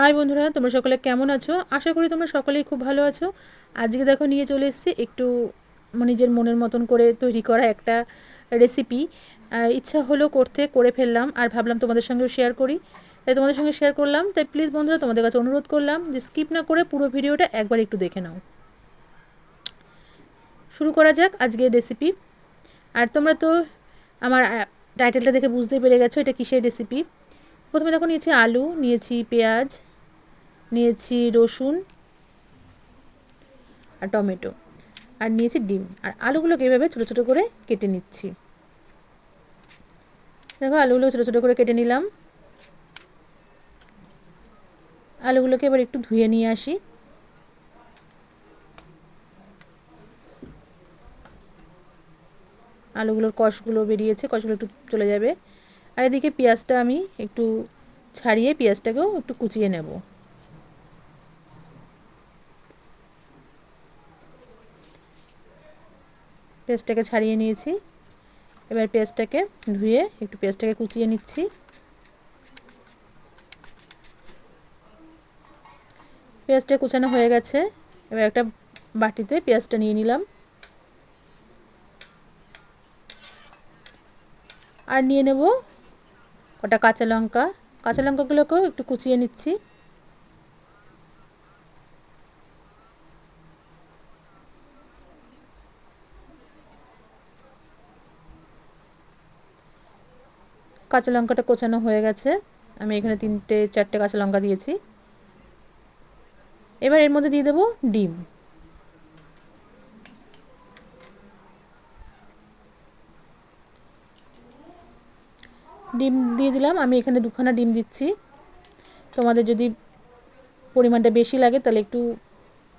High বন্ধুরা, তোমরা সকলে কেমন আছো? আশা করি তোমরা সকলেই খুব ভালো আছো। আজকে দেখো, নিয়ে চলে এসেছি একটু নিজের মনের মতন করে তৈরি করা একটা রেসিপি ইচ্ছা হলো করতে, করে ফেললাম আর ভাবলাম তোমাদের সঙ্গেও শেয়ার করি। তাই তোমাদের সঙ্গে শেয়ার করলাম। তাই প্লিজ বন্ধুরা, তোমাদের কাছে অনুরোধ করলাম যে স্কিপ না করে পুরো ভিডিওটা একবার একটু দেখে নাও। শুরু করা যাক আজকের রেসিপি আর তোমরা তো আমার টাইটেলটা দেখে বুঝতে পেরে গেছো এটা কিসের রেসিপি প্রথমে দেখো, নিয়েছি আলু, নিয়েছি পেঁয়াজ নিয়েছি রসুন আর টমেটো। আর নিয়েছি ডিম। আর আলুগুলোকে এভাবে ছোটো ছোটো করে কেটে নিচ্ছি। দেখো আলুগুলো ছোটো ছোটো করে কেটে নিলাম। আলুগুলোকে এবার একটু ধুয়ে নিয়ে আসি। আলুগুলোর কষগুলো বেরিয়েছে, কষগুলো একটু চলে যাবে। আর এদিকে পেঁয়াজটা আমি একটু ছাড়িয়ে পেঁয়াজটাকেও একটু কুচিয়ে নেব। পেঁয়াজটাকে ছাড়িয়ে নিয়েছি। এবার পেস্টটাকে ধুয়ে একটু পেস্টটাকে কুচিয়ে নিচ্ছি। পেঁয়াজটা কুচানো হয়ে গেছে। এবার একটা বাটিতে পেঁয়াজটা নিয়ে নিলাম। আর নিয়ে নেব কটা কাঁচা লঙ্কা। কাঁচা লঙ্কাগুলোকেও একটু কুচিয়ে নিচ্ছি। কাঁচা লঙ্কাটা কোচানো হয়ে গেছে। আমি এখানে তিনটে, চারটে কাঁচা লঙ্কা দিয়েছি। এবার এর মধ্যে দিয়ে দেবো ডিম। ডিম দিয়ে দিলাম। আমি এখানে দুখানা ডিম দিচ্ছি। তোমাদের যদি পরিমাণটা বেশি লাগে, তাহলে একটু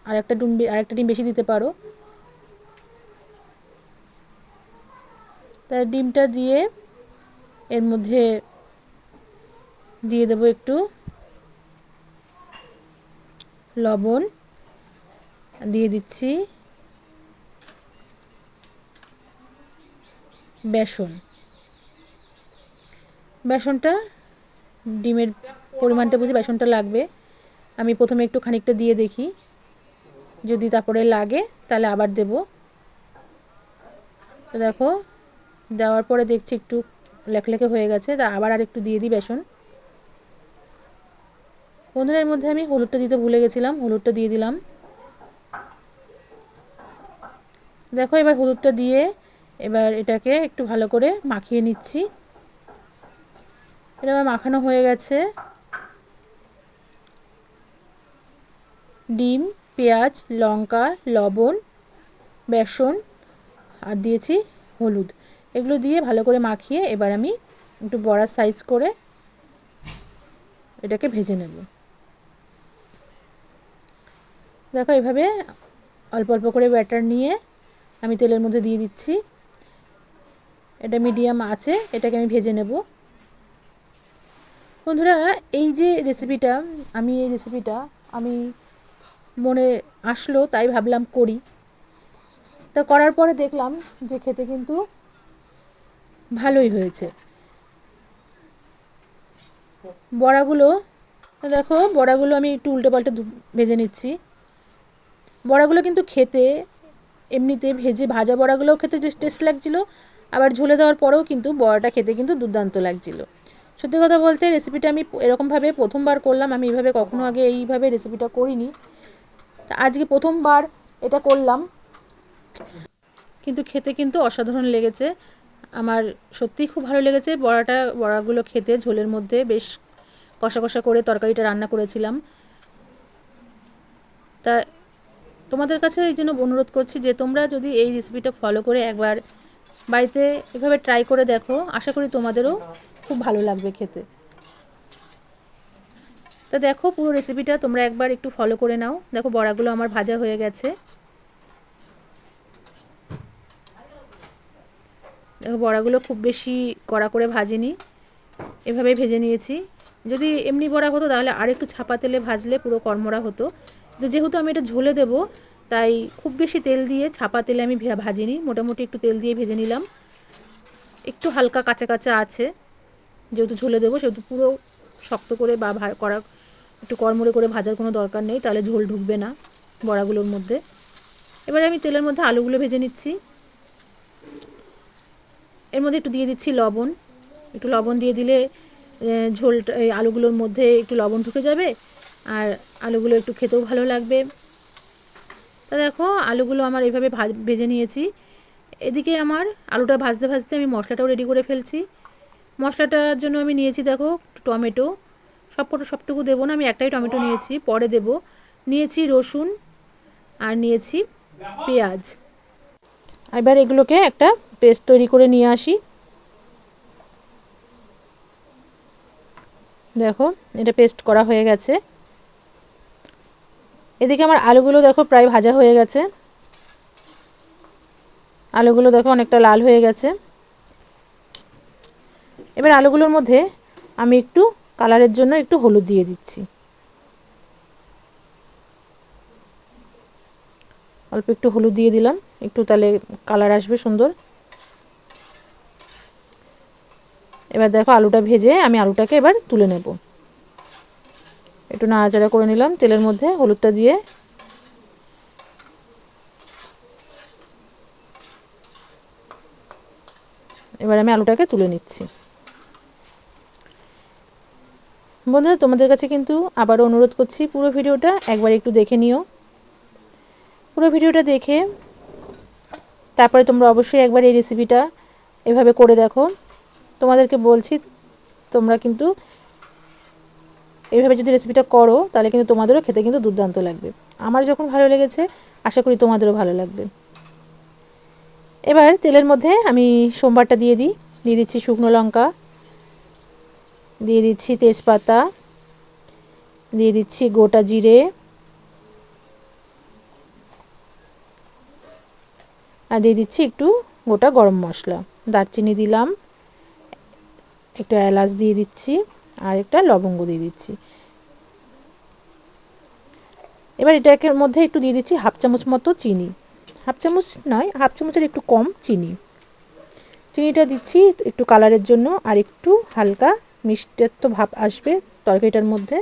আর একটা ডিম আর একটা ডিম বেশি দিতে পারো। তাই ডিমটা দিয়ে এর মধ্যে দিয়ে দেবো একটু লবণ। দিয়ে দিচ্ছি বেসন। বেসনটা ডিমের পরিমাণটা বুঝে বেসনটা লাগবে। আমি প্রথমে একটু খানিকটা দিয়ে দেখি। যদি তারপরে লাগে, তাহলে আবার দেব। দেখো, দেওয়ার পরে দেখছি একটু লেখলেখে হয়ে গেছে। তা আবার আর একটু দিয়ে দিই বেসন। বন্ধুরা, এর মধ্যে আমি হলুদটা দিতে ভুলে গেছিলাম। হলুদটা দিয়ে দিলাম। দেখো, এবার হলুদটা দিয়ে এবার এটাকে একটু ভালো করে মাখিয়ে নিচ্ছি। এটা আমার মাখানো হয়ে গেছে। ডিম, পেঁয়াজ, লঙ্কা, লবণ, বেসন, আর দিয়েছি হলুদ। এগুলো দিয়ে ভালো করে মাখিয়ে এবার আমি একটু বড়া সাইজ করে এটাকে ভেজে নেব। দেখো এভাবে অল্প অল্প করে ব্যাটার নিয়ে আমি তেলের মধ্যে দিয়ে দিচ্ছি। এটা মিডিয়াম আছে, এটাকে আমি ভেজে নেব। বন্ধুরা, এই যে রেসিপিটা আমি এই রেসিপিটা আমি মনে আসলো, তাই ভাবলাম করি। তা করার পরে দেখলাম যে খেতে কিন্তু ভালোই হয়েছে। বড়াগুলো, দেখো, বড়াগুলো আমি একটু উল্টে পাল্টে ভেজে নিচ্ছি। বড়াগুলো কিন্তু খেতে, এমনিতে ভেজে ভাজা বড়াগুলোও খেতে টেস্ট লাগছিল, আবার ঝুলে দেওয়ার পরেও কিন্তু বড়াটা খেতে কিন্তু দুর্দান্ত লাগছিল। সত্যি কথা বলতে রেসিপিটা আমি এরকমভাবে প্রথমবার করলাম, আমি এইভাবে কখনো আগে এইভাবে রেসিপিটা করিনি। আজকে প্রথমবার এটা করলাম। কিন্তু খেতে কিন্তু অসাধারণ লেগেছে। আমার সত্যিই খুব ভালো লেগেছে। বড়াটা, বড়াগুলো খেতে, ঝোলের মধ্যে বেশ কষা কষা করে তরকারিটা রান্না করেছিলাম। তা তোমাদের কাছে এই জন্য অনুরোধ করছি যে তোমরা যদি এই রেসিপিটা ফলো করে একবার বাড়িতে এভাবে ট্রাই করে দেখো, আশা করি তোমাদেরও খুব ভালো লাগবে খেতে। তা দেখো পুরো রেসিপিটা তোমরা একবার একটু ফলো করে নাও। দেখো বড়াগুলো আমার ভাজা হয়ে গেছে। বড়াগুলো খুব বেশি কড়া করে ভাজিনি। এভাবে ভেজে নিয়েছি। যদি এমনি বড়া হতো তাহলে আর একটু ছাপা তেলে ভাজলে পুরো কর্মরা হতো। তো যেহেতু আমি এটা ঝোলে দেব, তাই খুব বেশি তেল দিয়ে ছাপা তেলে আমি ভাজিনি। মোটামুটি একটু তেল দিয়ে ভেজে নিলাম। একটু হালকা কাঁচা কাঁচা আছে। যেহেতু ঝোলে দেবো, সেহেতু পুরো শক্ত করে বা করা একটু কড়মড়ে করে ভাজার কোনো দরকার নেই, তাহলে ঝোল ঢুকবে না বড়াগুলোর মধ্যে। এবারে আমি তেলের মধ্যে আলুগুলো ভেজে নিচ্ছি। এর মধ্যে একটু দিয়ে দিচ্ছি লবণ। একটু লবণ দিয়ে দিলে ঝোলটা, এই আলুগুলোর মধ্যে একটু লবণ ঢুকে যাবে আর আলুগুলো একটু খেতেও ভালো লাগবে। তা দেখো, আলুগুলো আমার এইভাবে ভাজ নিয়েছি। এদিকে আমার আলুটা ভাজতে ভাজতে আমি মশলাটাও রেডি করে ফেলছি। মশলাটার জন্য আমি নিয়েছি দেখো টমেটো। সব সবটুকু দেবো না, আমি একটাই টমেটো নিয়েছি, পরে দেবো। নিয়েছি রসুন আর নিয়েছি পেঁয়াজ। এবার এগুলোকে একটা পেস্ট তৈরি করে নিয়ে আসি। দেখো, এটা পেস্ট করা হয়ে গেছে। এদিকে আমার আলুগুলো দেখো প্রায় ভাজা হয়ে গেছে। আলুগুলো দেখো অনেকটা লাল হয়ে গেছে। এবার আলুগুলোর মধ্যে আমি একটু কালারের জন্য একটু হলুদ দিয়ে দিচ্ছি। অল্প একটু হলুদ দিয়ে দিলাম, একটু তাহলে কালার আসবে সুন্দর। এবার দেখো আলুটা ভেজে আমি আলুটাকে এবার তুলে নেব। একটু নাড়াচাড়া করে নিলাম তেলের মধ্যে হলুদটা দিয়ে। এবার আমি আলুটাকে তুলে নিচ্ছি। বন্ধুরা, তোমাদের কাছে কিন্তু আবারও অনুরোধ করছি পুরো ভিডিওটা একবার একটু দেখে নিও। পুরো ভিডিওটা দেখে তারপরে তোমরা অবশ্যই একবার এই রেসিপিটা এভাবে করে দেখো। তোমাদেরকে বলছি, তোমরা কিন্তু এইভাবে যদি রেসিপিটা করো, তাহলে কিন্তু তোমাদেরও খেতে কিন্তু দুর্দান্ত লাগবে। আমার যখন ভালো লেগেছে, আশা করি তোমাদেরও ভালো লাগবে। এবার তেলের মধ্যে আমি সোমবারটা দিয়ে দিই। দিয়ে দিচ্ছি শুকনো লঙ্কা, দিয়ে দিচ্ছি তেজপাতা, দিয়ে দিচ্ছি গোটা জিরে, আর দিয়ে দিচ্ছি একটু গোটা গরম মশলা। দারচিনি দিলাম। একটু এলাচ দিয়ে দিচ্ছি আর একটা লবঙ্গ দিয়ে দিচ্ছি। এবার এটাকে মধ্যে একটু দিয়ে দিচ্ছি হাফ চামচ মতো চিনি। হাফ চামচ নয়, হাফ চামচের একটু কম চিনি। চিনিটা দিচ্ছি একটু কালারের জন্য আর একটু হালকা মিষ্টিত্ব ভাব আসবে তরকারিটার মধ্যে।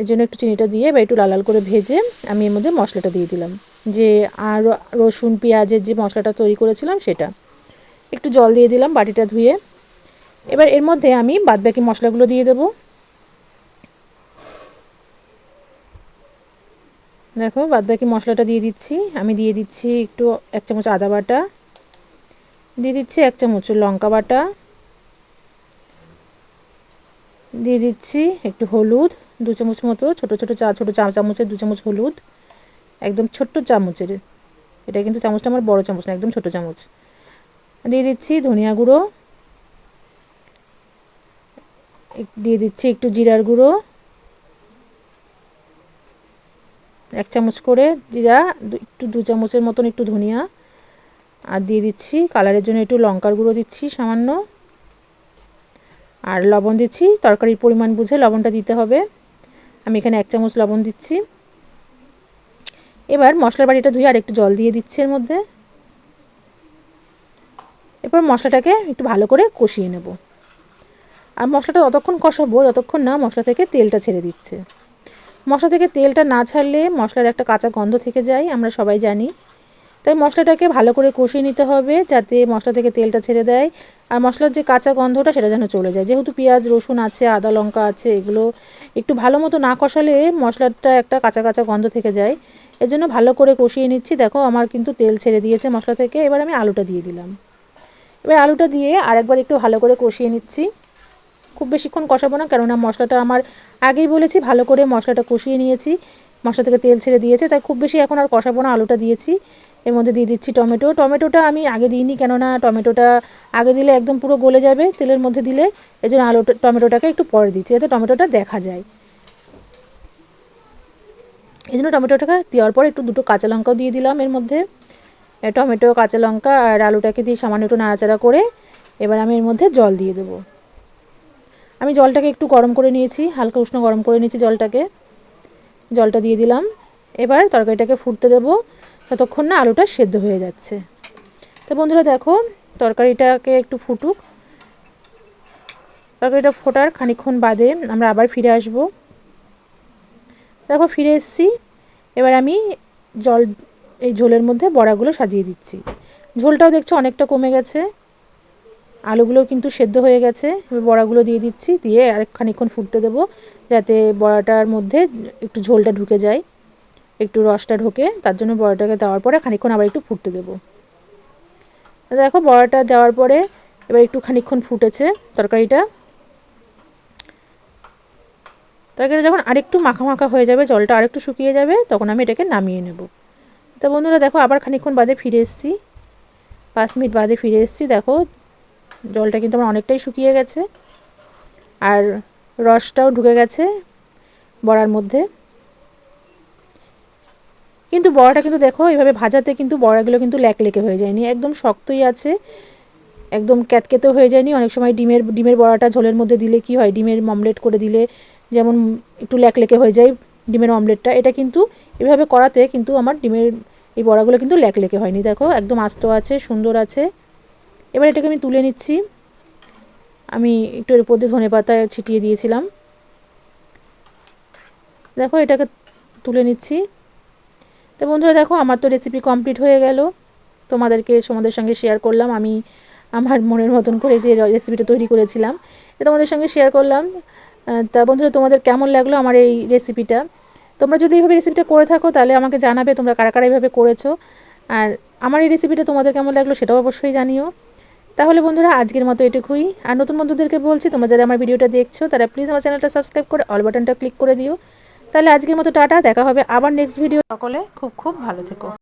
এর জন্য একটু চিনিটা দিয়ে বা একটু লাল লাল করে ভেজে আমি এর মধ্যে মশলাটা দিয়ে দিলাম। যে আর রসুন, পেঁয়াজের যে মশলাটা তৈরি করেছিলাম সেটা। একটু জল দিয়ে দিলাম বাটিটা ধুয়ে। এবার এর মধ্যে আমি বাদবাকি মশলাগুলো দিয়ে দেব। দেখো, বাদবাকি মশলাটা দিয়ে দিচ্ছি। আমি দিয়ে দিচ্ছি একটু এক চামচ আদা বাটা। দিয়ে দিচ্ছি এক চামচ লঙ্কা বাটা। দিয়ে দিচ্ছি একটু হলুদ, দু চামচ মতো ছোটো ছোটো চা ছোটো চা চামচের দু চামচ হলুদ। একদম ছোট্ট চামচের। এটা কিন্তু চামচটা আমার বড় চামচ না, একদম ছোটো চামচ। দিয়ে দিচ্ছি ধনিয়া গুঁড়ো। দিয়ে দিচ্ছি একটু জিরার গুঁড়ো। এক চামচ করে জিরা একটু দু চামচের মতন একটু ধনিয়া। আর দিয়ে দিচ্ছি কালারের জন্য একটু লঙ্কার গুঁড়ো দিচ্ছি সামান্য। আর লবণ দিচ্ছি, তরকারির পরিমাণ বুঝে লবণটা দিতে হবে। আমি এখানে এক চামচ লবণ দিচ্ছি। এবার মশলার বাড়িটা ধুয়ে আর একটু জল দিয়ে দিচ্ছি এর মধ্যে। এরপর মশলাটাকে একটু ভালো করে কষিয়ে নেব। আর মশলাটা ততক্ষণ কষাবো যতক্ষণ না মশলা থেকে তেলটা ছেড়ে দিচ্ছে। মশলা থেকে তেলটা না ছাড়লে মশলার একটা কাঁচা গন্ধ থেকে যায়, আমরা সবাই জানি। তাই মশলাটাকে ভালো করে কষিয়ে নিতে হবে যাতে মশলা থেকে তেলটা ছেড়ে দেয়। আর মশলার যে কাঁচা গন্ধটা সেটা যেন চলে যায়। যেহেতু পেঁয়াজ, রসুন আছে, আদা লঙ্কা আছে, এগুলো একটু ভালো মতো না কষালে মশলাটা একটা কাঁচা কাঁচা গন্ধ থেকে যায়। এজন্য ভালো করে কষিয়ে নিচ্ছি। দেখো আমার কিন্তু তেল ছেড়ে দিয়েছে মশলা থেকে। এবার আমি আলুটা দিয়ে দিলাম। এবার আলুটা দিয়ে আরেকবার একটু ভালো করে কষিয়ে নিচ্ছি। খুব বেশিক্ষণ কষাবো না, কেননা মশলাটা আমার আগেই বলেছি, ভালো করে মশলাটা কষিয়ে নিয়েছি। মশলা থেকে তেল ছেড়ে দিয়েছে, তাই খুব বেশি এখন আর কষাবো না, আলুটা দিয়েছি। এর মধ্যে দিয়ে দিচ্ছি টমেটো। টমেটোটা আমি আগে দিইনি, কেননা টমেটোটা আগে দিলে একদম পুরো গলে যাবে তেলের মধ্যে দিলে। এই জন্য আলুটা টমেটোটাকে একটু পরে দিচ্ছি, যাতে টমেটোটা দেখা যায়। এই জন্য টমেটোটাকে দেওয়ার পর একটু দুটো কাঁচা লঙ্কাও দিয়ে দিলাম এর মধ্যে। টমেটো, কাঁচা লঙ্কা আর আলুটাকে দিয়ে সামান্য একটু নাড়াচাড়া করে এবার আমি এর মধ্যে জল দিয়ে দেবো। আমি জলটাকে একটু গরম করে নিয়েছি, হালকা উষ্ণ গরম করে নিয়েছি জলটাকে। জলটা দিয়ে দিলাম। এবার তরকারিটাকে ফুটতে দেবো, ততক্ষণ না আলুটা সেদ্ধ হয়ে যাচ্ছে। তো বন্ধুরা দেখো, তরকারিটাকে একটু ফুটুক। তরকারিটা ফোটার খানিকক্ষণ বাদে আমরা আবার ফিরে আসব। দেখো, ফিরে এসেছি। এবার আমি জল এই ঝোলের মধ্যে বড়াগুলো সাজিয়ে দিচ্ছি। ঝোলটাও দেখছ অনেকটা কমে গেছে। আলুগুলোও কিন্তু সেদ্ধ হয়ে গেছে। এবার বড়াগুলো দিয়ে দিচ্ছি, দিয়ে আরেক খানিকক্ষণ ফুটতে দেবো যাতে বড়াটার মধ্যে একটু ঝোলটা ঢুকে যায়। একটু রসটা ঢোকে, তার জন্য বড়াটাকে দেওয়ার পরে খানিকক্ষণ আবার একটু ফুটতে দেবো। দেখো বড়াটা দেওয়ার পরে এবার একটু খানিকক্ষণ ফুটেছে তরকারিটা। তরকারিটা যখন আরেকটু মাখা মাখা হয়ে যাবে, জলটা আরেকটু শুকিয়ে যাবে, তখন আমি এটাকে নামিয়ে নেব। তা বন্ধুরা দেখো আবার খানিকক্ষণ বাদে ফিরে এসেছি। পাঁচ মিনিট বাদে ফিরে এসেছি। দেখো, জলটা কিন্তু আমার অনেকটাই শুকিয়ে গেছে আর রসটাও ঢুকে গেছে বড়ার মধ্যে। কিন্তু বড়াটা কিন্তু দেখো এইভাবে ভাজাতে কিন্তু বড়াগুলো কিন্তু লেকে হয়ে যায়নি। একদম শক্তই আছে, একদম ক্যাতকেতে হয়ে যায়নি। অনেক সময় ডিমের ডিমের বড়াটা ঝোলের মধ্যে দিলে কি হয়? ডিমের অমলেট করে দিলে যেমন একটু লেকে হয়ে যায় ডিমের অমলেটটা। এটা কিন্তু এভাবে করাতে কিন্তু আমার ডিমের এই বড়াগুলো কিন্তু লেকে হয়নি, দেখো, একদম আস্ত আছে, সুন্দর আছে। এবার এটাকে আমি তুলে নিচ্ছি। আমি একটু এর উপর দিয়ে ধনে পাতা ছিটিয়ে দিয়েছিলাম। দেখো, এটাকে তুলে নিচ্ছি। তো বন্ধুরা, দেখো, আমার তো রেসিপি কমপ্লিট হয়ে গেল। তোমাদেরকে তোমাদের সঙ্গে শেয়ার করলাম। আমি আমার মনের মতন করে যে রেসিপিটা তৈরি করেছিলাম এটা তোমাদের সঙ্গে শেয়ার করলাম। তা বন্ধুরা, তোমাদের কেমন লাগল আমার এই রেসিপিটা তোমরা যদি এইভাবে রেসিপিটা করে থাকো, তাহলে আমাকে জানাবে তোমরা কারা কারা এইভাবে করেছ। আর আমার এই রেসিপিটা তোমাদের কেমন লাগল সেটাও অবশ্যই জানিও। তাহলে বন্ধুরা, আজকের মতো এটুকুই। আর নতুন বন্ধুদেরকে বলছি, তোমরা যারা আমার ভিডিওটা দেখছ, তারা প্লিজ আমার চ্যানেলটা সাবস্ক্রাইব করে অল বাটনটা ক্লিক করে দিও। তাহলে আজকের মতো টাটা, দেখা হবে আবার নেক্সট ভিডিও সকলে খুব খুব ভালো থেকো।